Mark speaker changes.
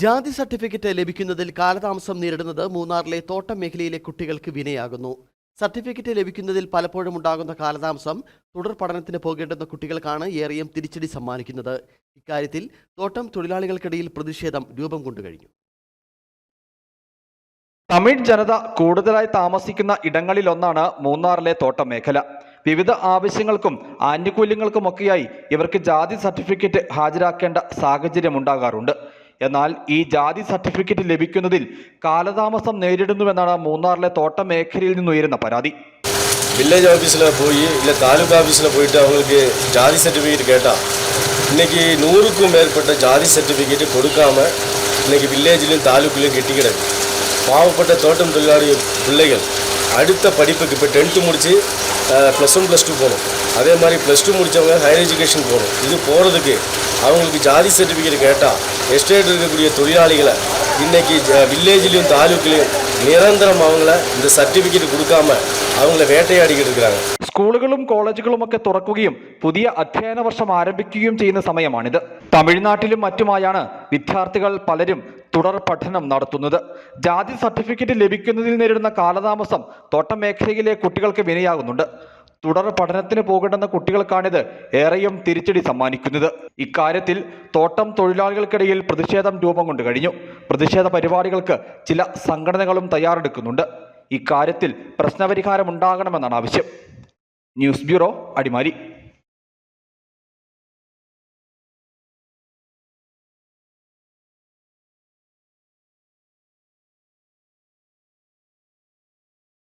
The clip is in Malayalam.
Speaker 1: ജാതി സർട്ടിഫിക്കറ്റ് ലഭിക്കുന്നതിൽ കാലതാമസം നേരിടുന്നത് മൂന്നാറിലെ തോട്ടം മേഖലയിലെ കുട്ടികൾക്ക് വിനയാകുന്നു. സർട്ടിഫിക്കറ്റ് ലഭിക്കുന്നതിൽ പലപ്പോഴും ഉണ്ടാകുന്ന കാലതാമസം തുടർ പഠനത്തിന് പോകേണ്ടുന്ന കുട്ടികൾക്കാണ് ഏറെയും തിരിച്ചടി സമ്മാനിക്കുന്നത്. ഇക്കാര്യത്തിൽ തോട്ടം തൊഴിലാളികൾക്കിടയിൽ പ്രതിഷേധം രൂപം കൊണ്ടുകഴിഞ്ഞു
Speaker 2: തമിഴ് ജനത കൂടുതലായി താമസിക്കുന്ന ഇടങ്ങളിലൊന്നാണ് മൂന്നാറിലെ തോട്ടം മേഖല. വിവിധ ആവശ്യങ്ങൾക്കും ആനുകൂല്യങ്ങൾക്കുമൊക്കെയായി ഇവർക്ക് ജാതി സർട്ടിഫിക്കറ്റ് ഹാജരാക്കേണ്ട സാഹചര്യം ഉണ്ടാകാറുണ്ട്. എന്നാൽ ഈ ജാതി സർട്ടിഫിക്കറ്റ് ലഭിക്കുന്നതിൽ കാലതാമസം നേരിടുന്നുവെന്നാണ് മൂന്നാറിലെ തോട്ടം മേഖലയിൽ നിന്നുയരുന്ന പരാതി
Speaker 3: வில்லேஜ் ஆஃபீஸில் போய் இல்லை தாலுகா ஆஃபீஸில் போயிட்டு அவங்களுக்கு ஜாதி சர்டிஃபிகேட் கேட்டால் இன்னைக்கு நூறுக்கும் மேற்பட்ட ஜாதி சர்டிஃபிகேட் கொடுக்காம இன்னைக்கு வில்லேஜ்லையும் தாலுக்குலையும் கெட்டி கிடக்கு பாவப்பட்ட தோட்டம் தொழிலாளி பிள்ளைகள் அடுத்த படிப்புக்கு இப்போ டென்த்து முடித்து ப்ளஸ் ஒன் ப்ளஸ் டூ போகணும். அதே மாதிரி ப்ளஸ் டூ முடித்தவங்க ஹையர் எஜுகேஷன் போகணும். இது போகிறதுக்கு அவங்களுக்கு ஜாதி சர்டிஃபிகேட் கேட்டால் எஸ்டேட் இருக்கக்கூடிய தொழிலாளிகளை இன்றைக்கி வில்லேஜ்லேயும் தாலுக்குலேயும் நிரந்தரம் அவங்கள இந்த சர்டிஃபிகேட் கொடுக்காம அவங்கள வேட்டையாடிக்கிட்டு இருக்கிறாங்க
Speaker 2: സ്കൂളുകളും കോളേജുകളുമൊക്കെ തുറക്കുകയും പുതിയ അധ്യയന വർഷം ആരംഭിക്കുകയും ചെയ്യുന്ന സമയമാണിത് തമിഴ്നാട്ടിലും മറ്റുമായാണ് വിദ്യാർത്ഥികൾ പലരും തുടർ പഠനം നടത്തുന്നത് ജാതി സർട്ടിഫിക്കറ്റ് ലഭിക്കുന്നതിൽ നേരിടുന്ന കാലതാമസം തോട്ടം മേഖലയിലെ കുട്ടികൾക്ക് വിനയാകുന്നുണ്ട് തുടർ പഠനത്തിന് പോകേണ്ടെന്ന കുട്ടികൾക്കാണിത് ഏറെയും തിരിച്ചടി സമ്മാനിക്കുന്നത്. ഇക്കാര്യത്തിൽ തോട്ടം തൊഴിലാളികൾക്കിടയിൽ പ്രതിഷേധം രൂപം കൊണ്ടു കഴിഞ്ഞു. പ്രതിഷേധ പരിപാടികൾക്ക് ചില സംഘടനകളും തയ്യാറെടുക്കുന്നുണ്ട്. ഇക്കാര്യത്തിൽ പ്രശ്നപരിഹാരമുണ്ടാകണമെന്നാണ് ആവശ്യം. News bureau Adimali.